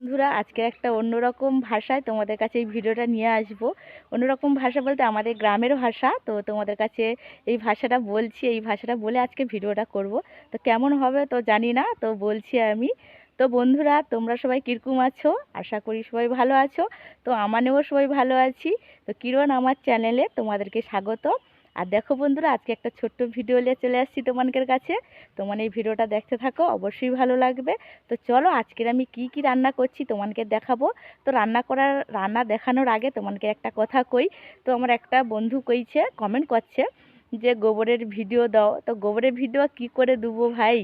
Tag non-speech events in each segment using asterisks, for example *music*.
বন্ধুরা আজকে একটা অন্যরকম ভাষায় তোমাদের কাছে এই ভিডিওটা নিয়ে আসব। অন্যরকম ভাষা বলতে আমাদের গ্রামের ভাষা, তো তোমাদের কাছে এই ভাষাটা বলছি, এই ভাষাটা বলে আজকে ভিডিওটা করব। তো কেমন হবে তো জানি না, তো বলছি আমি। তো বন্ধুরা, তোমরা সবাই কীরকম আছো? আশা করি সবাই ভালো আছো। তো আমানেও সবাই ভালো আছি। তো কিরণ, আমার চ্যানেলে তোমাদেরকে স্বাগত আর দেখো বন্ধুরা, আজকে একটা ছোট্ট ভিডিও নিয়ে চলে আসছি তোমাদের কাছে। তোমার এই ভিডিওটা দেখতে থাকো, অবশ্যই ভালো লাগবে। তো চলো, আজকের আমি কি কি রান্না করছি তোমাকে দেখাবো। তো রান্না করার, রান্না দেখানোর আগে তোমাকে একটা কথা কই। তো আমার একটা বন্ধু কইছে কমেন্ট করছে। যে গোবরের ভিডিও দাও, তো গোবরের ভিডিও কি করে দেবো ভাই?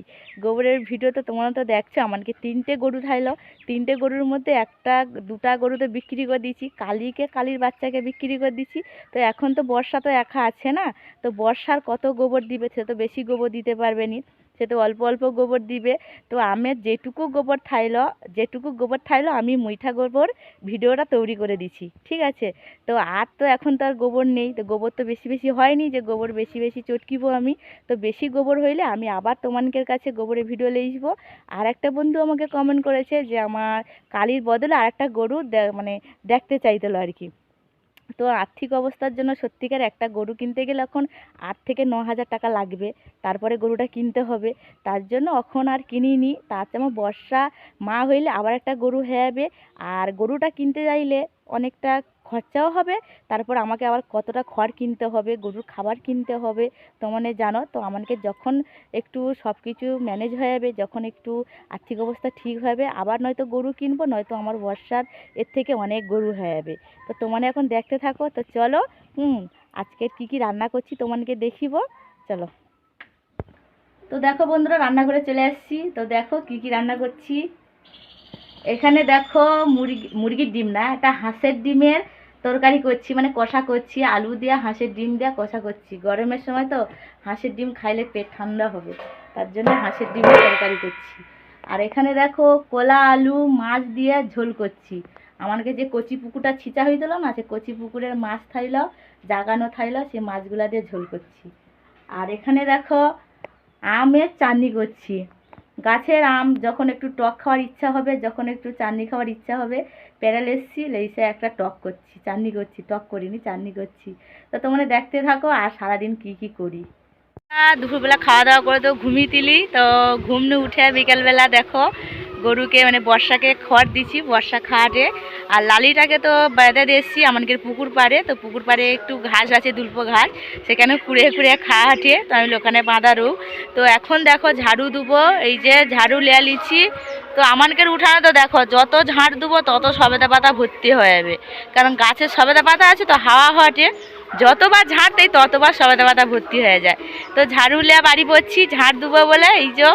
গোবরের ভিডিও তো তোমরা তো দেখছ, আমাকে তিনটে গরু থাইলো তিনটে গরুর মধ্যে একটা, দুটা গরু তো বিক্রি করে দিয়েছি, কালিকে কালির বাচ্চাকে বিক্রি করে দিচ্ছি তো এখন তো বর্ষা তো একা আছে না? তো বর্ষার কত গোবর দিবে সে তো বেশি গোবর দিতে পারবে নি। সে তো অল্প অল্প গোবর দিবে। তো আমি যেটুকু গোবর থাইল, যেটুকু গোবর থাইল, আমি মুইঠা গোবর ভিডিওটা তৈরি করে দিছি, ঠিক আছে? তো আর তো এখন তো আর গোবর নেই, তো গোবর তো বেশি বেশি হয়নি যে গোবর বেশি বেশি চটকিব আমি। তো বেশি গোবর হইলে আমি আবার তোমাদের কাছে গোবরের ভিডিও আসব। আর একটা বন্ধু আমাকে কমেন্ট করেছে যে, আমার কালির বদলে আর একটা গরু মানে দেখতে চাইছিল আর কি। তো আর্থিক অবস্থার জন্য সত্যিকার একটা গরু কিনতে গেলে এখন আট থেকে ন হাজার টাকা লাগবে। তারপরে গরুটা কিনতে হবে। তার জন্য এখন আর কিনিনি। তার যেমন বর্ষা মা হইলে আবার একটা গরু হেয়াবে। আর গরুটা কিনতে যাইলে অনেকটা খরচাও হবে, তারপর আমাকে আবার কতটা খড় কিনতে হবে, গরুর খাবার কিনতে হবে তো মানে জানো? তো আমাকে যখন একটু সব কিছু ম্যানেজ হয়ে যাবে, যখন একটু আর্থিক অবস্থা ঠিক হবে আবার নয়তো গরু কিনবো, নয়তো আমার বর্ষার এর থেকে অনেক গরু হয়ে যাবে। তো তোমানে এখন দেখতে থাকো, তো চলো, হুম, আজকে কি কি রান্না করছি তোমাকে দেখিব, চলো। তো দেখো বন্ধুরা রান্না করে চলে আসছি, তো দেখো কি কি রান্না করছি। এখানে দেখো মুরগি, মুরগির ডিম না একটা হাঁসের ডিমের তরকারি করছি মানে কষা করছি, আলু দিয়ে হাঁসের ডিম দিয়ে কষা করছি। গরমের সময় তো হাঁসের ডিম খাইলে পেট ঠান্ডা হবে, তার জন্য হাঁসের ডিমের তরকারি করছি। আর এখানে দেখো কলা, আলু, মাছ দিয়ে ঝোল করছি। আমাকে যে কচি পুকুরটা ছিঁচা হয়েছিল না, সে কচি পুকুরের মাছ থাইল, জাগানো থাইল, সে মাছগুলা দিয়ে ঝোল করছি। আর এখানে দেখো আমের চাটনি করছি। গাছের আম যখন একটু টক খাওয়ার ইচ্ছা হবে, যখন একটু চাটনি খাওয়ার ইচ্ছা হবে, প্যারাল এসছি লেসে একটা টক করছি, চাটনি করছি, টক করিনি, চাটনি করছি। তো তোমরা দেখতে থাকো আর সারাদিন কি কি করি। দুপুরবেলা খাওয়া দাওয়া করে তো ঘুমিয়ে দিলি, তো ঘুমনে উঠে বিকেলবেলা দেখো গরুকে মানে বর্ষাকে খড় দিছি, বর্ষা খাটে। আর লালিটাকে তো বেঁধে দিয়েছি আমাদের পুকুর পাড়ে। তো পুকুর পাড়ে একটু ঘাস আছে, দুল্প ঘাস। সেখানে কুড়ে কুড়ে খাওয়াটে তো আমি ওখানে বাঁধারু তো এখন দেখো ঝাড়ু দেবো, এই যে ঝাড়ু লেয়া লিছি তো আমানকের উঠানে তো দেখো, যত ঝাড় দেবো, তত সবেদা পাতা ভর্তি হয়ে যাবে। কারণ গাছের সবেদা পাতা আছে, তো হাওয়া হওয়াটে যতবার ঝাড় দেয় ততবার সবেদা পাতা ভর্তি হয়ে যায়। তো ঝাড়ু লেয়া বাড়ি পড়ছি ঝাড় দেবো বলে, এই যে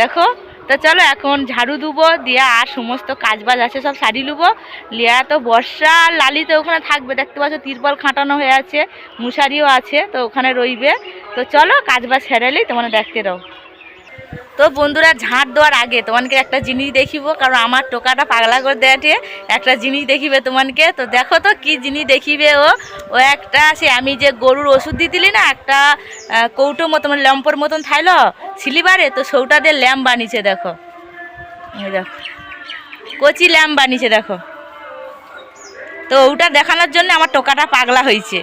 দেখো তো চলো এখন ঝাড়ু দেবো দিয়া আর সমস্ত কাজবাজ আছে, সব সারি লুবো। লিয়া তো বর্ষা লালি তো ওখানে থাকবে, দেখতে পাচ্ছ তিরপল খাটানো হয়ে আছে, মশারিও আছে, তো ওখানে রইবে। তো চলো কাজবাজ সেরালেই তোমার দেখতে দাও। তো বন্ধুরা, ঝাঁট দেওয়ার আগে তোমাকে একটা জিনিস দেখিব, কারণ আমার টোকাটা পাগলা করে দেয়াটে। একটা জিনিস দেখিবে তোমাকে, তো দেখো তো কি জিনিস দেখিবে ও। ও একটা সে আমি যে গরুর ওষুধ দিতিলি না, একটা কৌটো মতো মানে ল্যাম্পর মতন থাইলো, সিলিবারে, তো সৌটা দিয়ে ল্যাম্প বানিয়েছে, দেখো। দেখো, কচি ল্যাম্প বানিয়েছে, দেখো। তো ওটা দেখানোর জন্য আমার টোকাটা পাগলা হয়েছে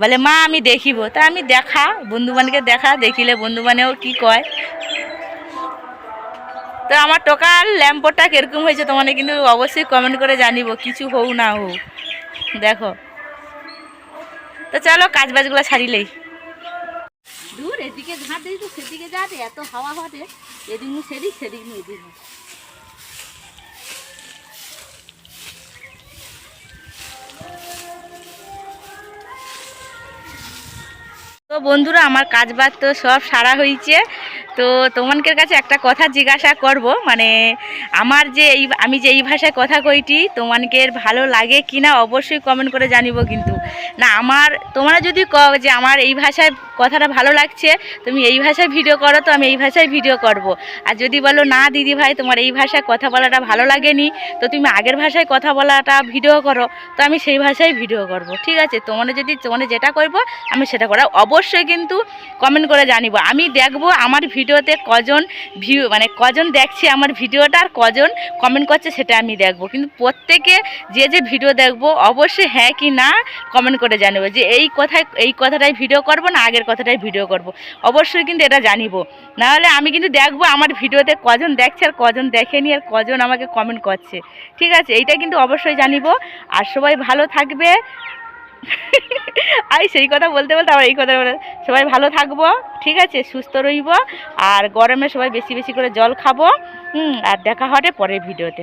বলে, মা, আমি দেখিব। তা আমি দেখা বন্ধু বানকে দেখা, দেখিলে বন্ধু বানেও কি কয়? তো আমার টোকার ল্যাম্পটা কীরকম হয়েছে তোমার কিন্তু অবশ্যই কমেন্ট করে জানিব কিছু হোক না হোক দেখো। তো চলো কাজ বাজগুলো ছাড়িলেই দূর এদিকে ঝাঁট দিই তো সেদিকে যাতে এত হাওয়া হটে এদিক নু সেদিক সেদিক নু এদিক তো বন্ধুরা আমার কাজ বাজ তো সব সারা হয়েছে তো তোমাদের কাছে একটা কথা জিজ্ঞাসা করব মানে আমার যে এই, আমি যে এই ভাষায় কথা কইটি তোমাকে ভালো লাগে কি না অবশ্যই কমেন্ট করে জানিব কিন্তু। না, আমার, তোমরা যদি কও যে আমার এই ভাষায় কথাটা ভালো লাগছে, তুমি এই ভাষায় ভিডিও করো, তো আমি এই ভাষায় ভিডিও করব। আর যদি বলো, না, দিদি ভাই, তোমার এই ভাষায় কথা বলাটা ভালো লাগেনি, তো তুমি আগের ভাষায় কথা বলাটা ভিডিও করো, তো আমি সেই ভাষায় ভিডিও করব। ঠিক আছে? তোমরা যদি, তোমার যেটা করব আমি সেটা করা অবশ্যই কিন্তু কমেন্ট করে জানিব। আমি দেখব আমার ভিডিওতে কজন ভিউ মানে কজন দেখছে আমার ভিডিওটা আর কজন কমেন্ট করছে সেটা আমি দেখব। কিন্তু প্রত্যেকে যে যে ভিডিও দেখব, অবশ্যই হ্যাঁ কি না কমেন্ট করে জানব যে এই কথায়, এই কথাটাই ভিডিও করব না আগের কথাটাই ভিডিও করব। অবশ্যই কিন্তু এটা জানিব। নাহলে আমি কিন্তু দেখব আমার ভিডিওতে কজন দেখছে আর কজন দেখেনি আর কজন আমাকে কমেন্ট করছে। ঠিক আছে এইটা কিন্তু অবশ্যই জানিব। আর সবাই ভালো থাকবে। *laughs* আই সেই কথা বলতে বলতে আবার এই কথা বলে, সবাই ভালো থাকব, ঠিক আছে? সুস্থ রইব, আর গরমে সবাই বেশি বেশি করে জল খাব, হুম, আর দেখা হবে পরের ভিডিওতে।